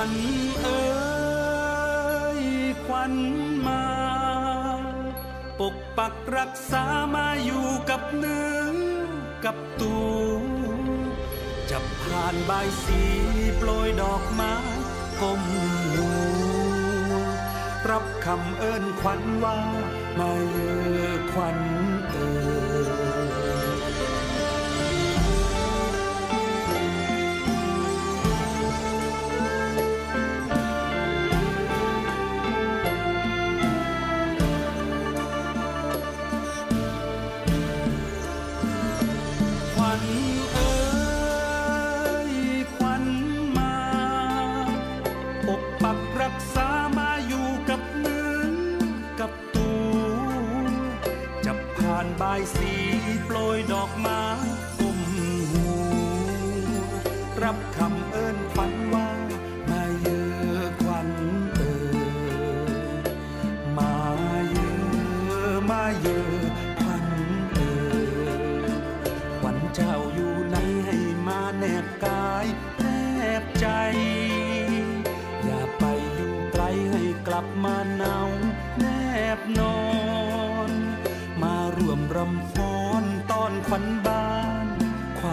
วัญเอ้ยขวัญมา ปกปักรักษามาอยู่กับเนื้อกับตัวจะผ่านใบสีโปรยดอกไม้ก้มหัวรับคำเอิ้นขวัญว่ามาเยอขวัญเอ่ยานบายสีโปรยดอกไม้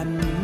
วัญ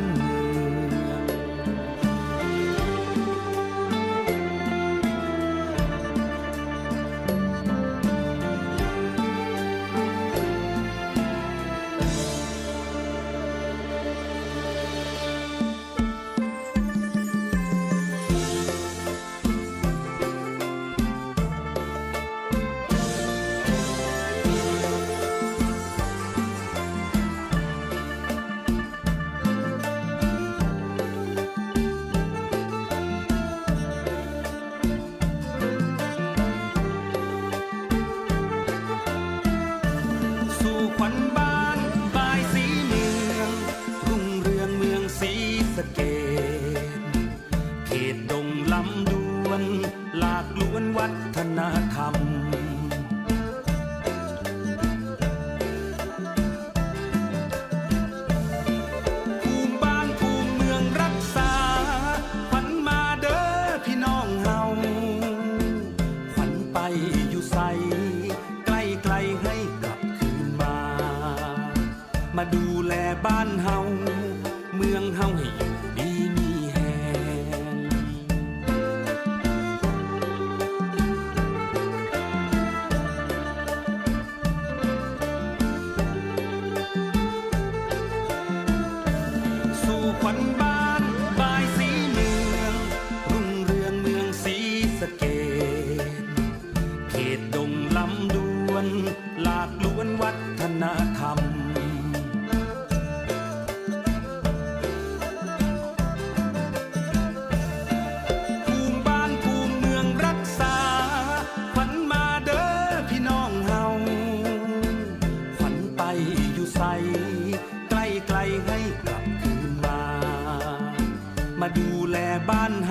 หลากล้วนวัฒนธรรม ภูมิบ้านภูมิเมืองรักษา ขวัญมาเด้อพี่น้องเฮา ขวัญไปอยู่ใสใกล้ไกลๆให้กลับคืนมา มาดูแลบ้านเฮา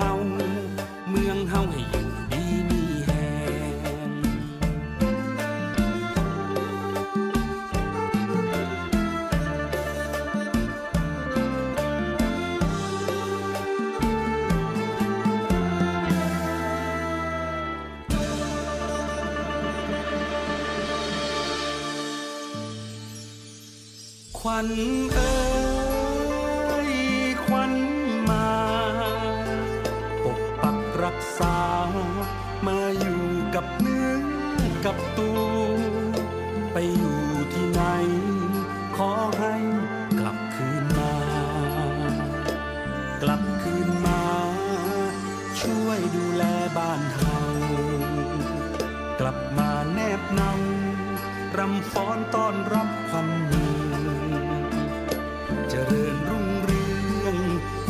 ขวัญเอ้ยขวัญมาปกปักรักษามาอยู่กับเนื้อกับตัว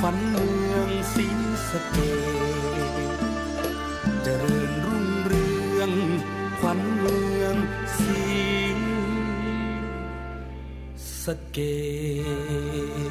ขวันเมืองสีสะเกดเจริญรุ่งเรืองขวัญเมืองสีสะเกด